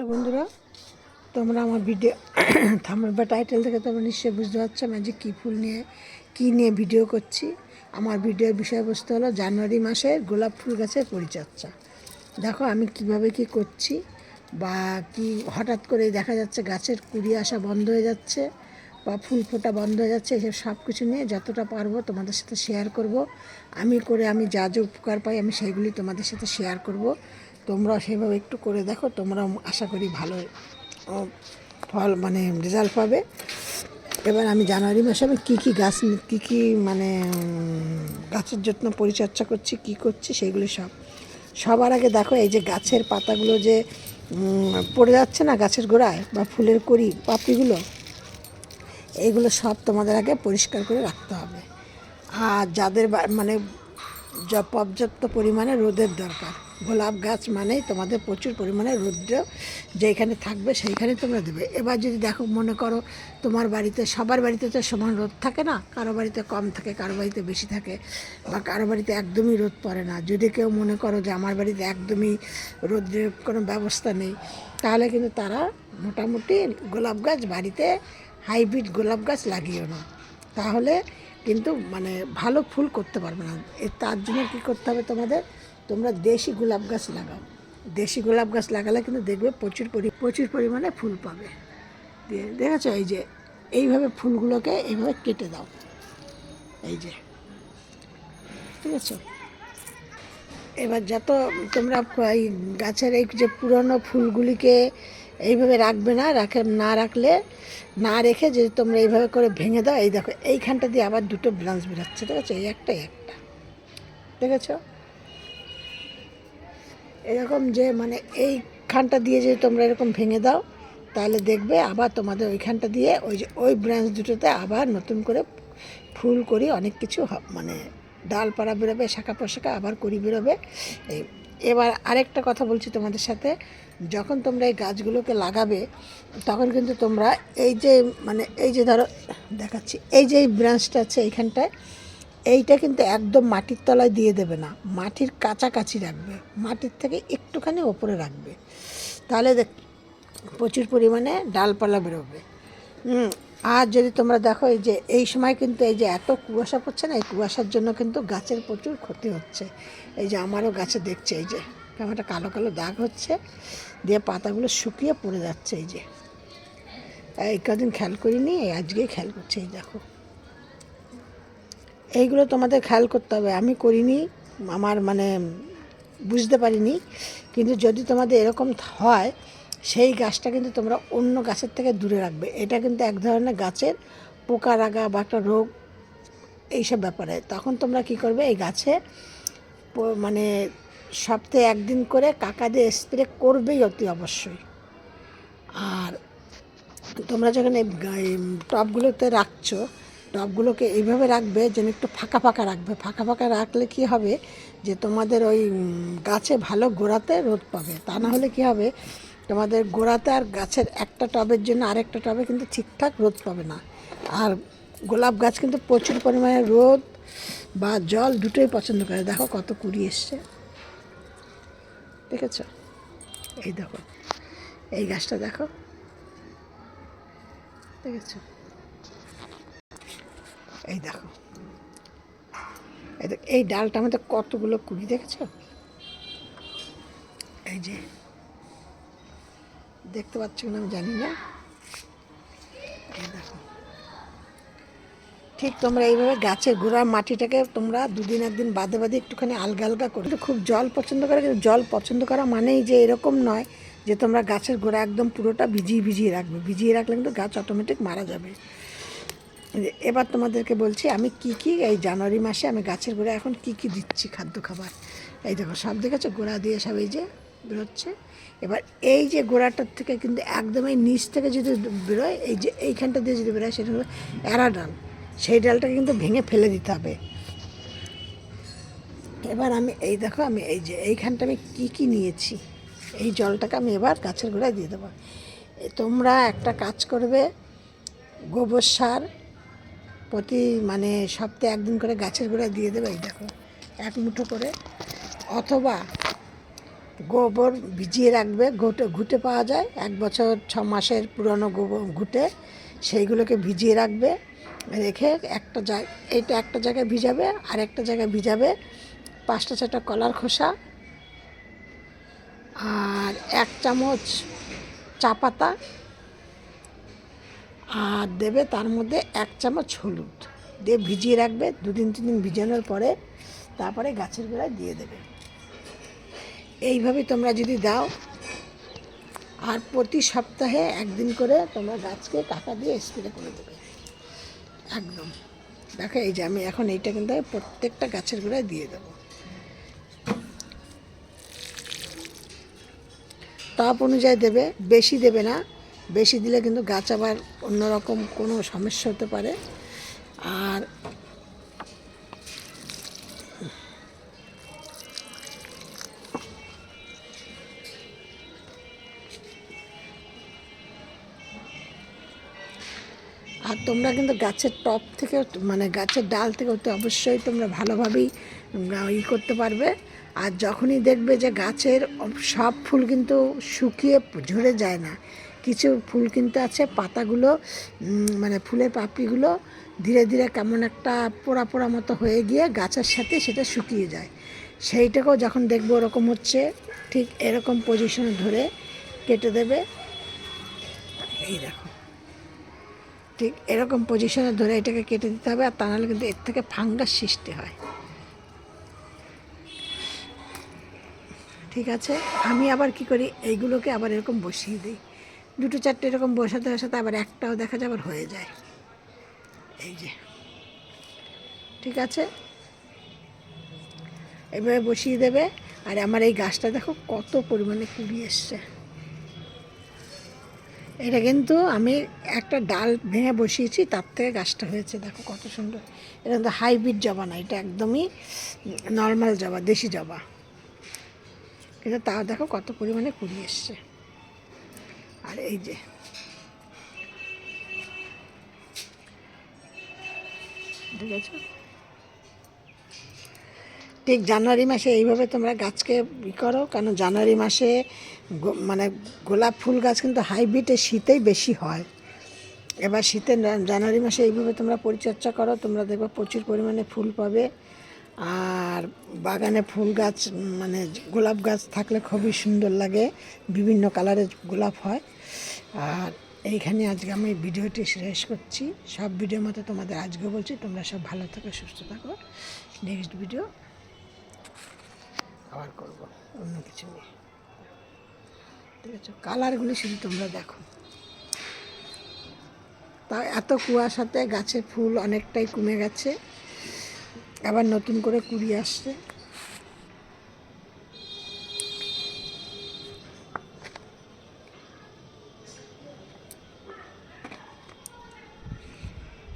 Hello বন্ধুরা, তোমরা আমার ভিডিও থামেল বা টাইটেল থেকে তোমরা নিশ্চয়ই বুঝতে পারছ আমি যে কী ফুল নিয়ে কী নিয়ে ভিডিও করছি। আমার ভিডিওর বিষয়বস্তু হলো জানুয়ারি মাসে গোলাপ ফুল গাছের পরিচর্যা। দেখো আমি কীভাবে কি করছি বা কি হঠাৎ করে দেখা যাচ্ছে গাছের কুড়ি আসা বন্ধ হয়ে যাচ্ছে বা ফুল ফোটা বন্ধ হয়ে যাচ্ছে, এসব সব কিছু নিয়ে যতটা পারব তোমাদের সাথে শেয়ার করব। আমি করে আমি যা যা উপকার পাই আমি সেইগুলি তোমাদের সাথে শেয়ার করব। তোমরা সেভাবে একটু করে দেখো, তোমরা আশা করি ভালো ফল মানে রেজাল্ট পাবে। এবার আমি জানুয়ারি মাসে আমি কী কী গাছ, কী কী মানে গাছের যত্ন পরিচর্যা করছি, কী করছি, সেগুলি সব। সবার আগে দেখো, এই যে গাছের পাতাগুলো যে পড়ে যাচ্ছে না গাছের গোড়ায়, বা ফুলের কড়ি, পাপড়িগুলো এইগুলো সব তোমাদের আগে পরিষ্কার করে রাখতে হবে। আর যাদের মানে পর্যাপ্ত পরিমাণে রোদের দরকার গোলাপ গাছ মানেই তোমাদের প্রচুর পরিমাণে রৌদ্র যেখানে থাকবে সেইখানে তোমরা দেবে। এবার যদি দেখো, মনে করো তোমার বাড়িতে, সবার বাড়িতে তো সমান রোদ থাকে না, কারও বাড়িতে কম থাকে, কারও বাড়িতে বেশি থাকে বা কারও বাড়িতে একদমই রোদ পড়ে না। যদি কেউ মনে করো যে আমার বাড়িতে একদমই রোদ্রের কোনো ব্যবস্থা নেই, তাহলে কিন্তু তারা মোটামুটি গোলাপ গাছ বাড়িতে হাইব্রিড গোলাপ গাছ লাগিও না। তাহলে কিন্তু মানে ভালো ফুল করতে পারবে না। তার জন্য কী করতে হবে তোমাদের? তোমরা দেশি গোলাপ গাছ লাগাও। দেশি গোলাপ গাছ লাগালে কিন্তু দেখবে প্রচুর পরি, প্রচুর পরিমাণে ফুল পাবে। দিয়ে দেখেছ এই যে, এইভাবে ফুলগুলোকে এইভাবে কেটে দাও। এই যে, ঠিক আছে? এবার যত তোমরা এই গাছের এই যে পুরনো ফুলগুলিকে এইভাবে রাখবে না, রাখে, না রাখলে, না রেখে যদি তোমরা এইভাবে করে ভেঙে দাও, এই দেখো, এইখানটা দিয়ে আবার দুটো ব্রাঞ্চ বেরোচ্ছে। ঠিক আছে? এই একটা একটা। দেখেছ? এরকম যে মানে এইখানটা দিয়ে যদি তোমরা এরকম ভেঙে দাও, তাহলে দেখবে আবার তোমাদের ওইখানটা দিয়ে ওই যে ওই ব্রাঞ্চ দুটোতে আবার নতুন করে ফুল করি অনেক কিছু মানে ডালপাড়া বেরোবে, শাখা পোশাখা আবার করি বেরোবে। এই এবার আরেকটা কথা বলছি তোমাদের সাথে, যখন তোমরা এই গাছগুলোকে লাগাবে, তখন কিন্তু তোমরা এই যে মানে এই যে ধরো দেখাচ্ছি, এই যে এই ব্রাঞ্চটা আছে এইখানটায় এইটা কিন্তু একদম মাটির তলায় দিয়ে দেবে না, মাটির কাছাকাছি রাখবে, মাটির থেকে একটুখানি ওপরে রাখবে। তাহলে দেখ, প্রচুর পরিমাণে ডালপালা বেরোবে। আর যদি তোমরা দেখো এই যে, এই সময় কিন্তু এই যে এত কুয়াশা পড়ছে না, এই কুয়াশার জন্য কিন্তু গাছের প্রচুর ক্ষতি হচ্ছে। এই যে আমারও গাছে দেখছে এই যে কেমন একটা কালো কালো দাগ হচ্ছে, দিয়ে পাতাগুলো শুকিয়ে পড়ে যাচ্ছে এই যে। এই কদিন খেয়াল করিনি আজকেই খেয়াল করছে, এই দেখো। এইগুলো তোমাদের খেয়াল করতে হবে। আমি করিনি, আমার মানে বুঝতে পারিনি। কিন্তু যদি তোমাদের এরকম হয়, সেই গাছটা কিন্তু তোমরা অন্য গাছের থেকে দূরে রাখবে। এটা কিন্তু এক ধরনের গাছের পোকা লাগা বা একটা রোগ এইসব ব্যাপারে। তখন তোমরা কি করবে, এই গাছে মানে সপ্তাহে একদিন করে কাকা দিয়ে স্প্রে করবেই অতি অবশ্যই। আর তোমরা যখন এই টবগুলোতে রাখছো টবগুলোকে এইভাবে রাখবে যেন একটু ফাঁকা ফাঁকা রাখবে। ফাঁকা ফাঁকা রাখলে কি হবে যে তোমাদের ওই গাছে ভালো গোড়াতে রোদ পাবে। তা না হলে কি হবে? তোমাদের গোড়াতে আর গাছের একটা টবের জন্য আরেকটা টবে কিন্তু ঠিকঠাক রোদ পাবে না। আর গোলাপ গাছ কিন্তু প্রচুর পরিমাণে রোদ বা জল দুটোই পছন্দ করে। দেখো কত কুড়ি এসছে। ঠিক আছে এই দেখো। এই গাছটা দেখো। এই দেখো এই দেখ। এই ডালটা আমাদের কতগুলো কুড়ি দেখেছ? এই যে, দেখতে পাচ্ছ না আমি জানি না। এই দেখো। ঠিক তোমরা এইভাবে গাছের গোড়ার মাটিটাকে তোমরা দুদিন একদিন বাদে বাদে একটুখানি আলগা আলগা করে। খুব জল পছন্দ করে, কিন্তু জল পছন্দ করা মানেই যে এরকম নয় যে তোমরা গাছের গোড়া একদম পুরোটা ভিজিয়ে ভিজিয়ে রাখবে। ভিজিয়ে রাখলে কিন্তু গাছ অটোমেটিক মারা যাবে। এবার তোমাদেরকে বলছি, আমি কি কি এই জানুয়ারি মাসে আমি গাছের গোড়া এখন কি কি দিচ্ছি খাদ্য খাবার? এই দেখো, সব দেখেছ? গোড়া দিয়ে সব এই যে বেরোচ্ছে। এবার এই যে গোড়াটার থেকে কিন্তু একদম এই নিচ থেকে যদি বেরোয়, এই যে এইখানটা দিয়ে যদি বেরোয়, সেটা হলো এরা ডাল। সেই ডালটাকে কিন্তু ভেঙে ফেলে দিতে হবে। এবার আমি এই দেখো, আমি এই যে এইখানটা আমি কি কি নিয়েছি, এই জলটাকে আমি এবার গাছের গোড়ায় দিয়ে দেবো। তোমরা একটা কাজ করবে, গোবর সার প্রতি মানে সপ্তাহে একদিন করে গাছের গোড়ায় দিয়ে দেবে এই দেখো, এক মুঠো করে। অথবা গোবর ভিজিয়ে রাখবে, ঘুটে ঘুটে পাওয়া যায়, এক বছর ছ মাসের পুরনো গোবর ঘুটে সেইগুলোকে ভিজিয়ে রাখবে, রেখে একটা জায়গা এইটা একটা জায়গায় ভিজাবে, আর একটা জায়গায় ভিজাবে পাঁচটা ছটা কলার খোসা আর এক চামচ চা পাতা আর দেবে তার মধ্যে এক চামচ হলুদ। দিয়ে ভিজিয়ে রাখবে, দুদিন তিন দিন ভিজানোর পরে তারপরে গাছের গোড়ায় দিয়ে দেবে। এইভাবে তোমরা যদি দাও, আর প্রতি সপ্তাহে একদিন করে তোমরা গাছকে টাকা দিয়ে স্প্রে করে দেবে। একদম। দেখো এই যে আমি এখন এইটা কিন্তু প্রত্যেকটা গাছের গোড়ায় দিয়ে দেবো। টপ অনুযায়ী দেবে, বেশি দেবে না। বেশি দিলে কিন্তু গাছ আবার অন্যরকম কোনো সমস্যা হতে পারে। আর আর তোমরা কিন্তু গাছের টপ থেকে মানে গাছের ডাল থেকে তো অবশ্যই তোমরা ভালোভাবেই ই করতে পারবে। আর যখনই দেখবে যে গাছের সব ফুল কিন্তু শুকিয়ে ঝরে যায় না কিছু ফুল কিন্তু আছে, পাতাগুলো মানে ফুলের পাপড়িগুলো ধীরে ধীরে কেমন একটা পোড়া পোড়া মতো হয়ে গিয়ে গাছের সাথে সেটা শুকিয়ে যায়। সেইটাকেও যখন দেখব ওরকম হচ্ছে, ঠিক এরকম পজিশনে ধরে কেটে দেবে। এই দেখো, ঠিক এরকম পজিশনে ধরে এটাকে কেটে দিতে হবে, আর তা নাহলে কিন্তু এর থেকে ফাঙ্গাস সৃষ্টি হয়। ঠিক আছে, আমি আবার কি করি, এইগুলোকে আবার এরকম বসিয়ে দিই। দুটো চারটে এরকম বসাতে বসাতে আবার একটাও দেখা যায় আবার হয়ে যায়। এই যে। ঠিক আছে? এভাবে বসিয়ে দেবে। আর আমার এই গাছটা দেখো কত পরিমাণে কুড়ি এসছে। এটা কিন্তু আমি একটা ডাল ভেঙে বসিয়েছি, তার থেকে গাছটা হয়েছে। দেখো কত সুন্দর। এটা কিন্তু হাইব্রিড জবা না, এটা একদমই নর্মাল জবা, দেশি জবা। কিন্তু তাও দেখো কত পরিমাণে কুড়ি এসছে। আর এই যে। ঠিক আছে ঠিক জানুয়ারি মাসে এইভাবে তোমরা গাছকে ই করো কারণ জানুয়ারি মাসে মানে গোলাপ ফুল গাছ কিন্তু হাইব্রিডে শীতেই বেশি হয়। এবার শীতে জানুয়ারি মাসে এইভাবে তোমরা পরিচর্যা করো, তোমরা দেখবে প্রচুর পরিমাণে ফুল পাবে। আর বাগানে ফুল গাছ মানে গোলাপ গাছ থাকলে খুবই সুন্দর লাগে। বিভিন্ন কালারের গোলাপ হয়। আর এইখানে আজকে আমি ভিডিওটি শেষ করছি। সব ভিডিওর মতো তোমাদের আজকে বলছি, তোমরা সব ভালো থাকো, সুস্থ থাকো। নেক্সট ভিডিও আবার করব, অন্য কিছু নেই ঠিক আছে, কালারগুলি শুধু তোমরা দেখো। তা এত কুয়াশাতে গাছের ফুল অনেকটাই কমে গেছে। আবার নতুন করে কুড়ি আসছে।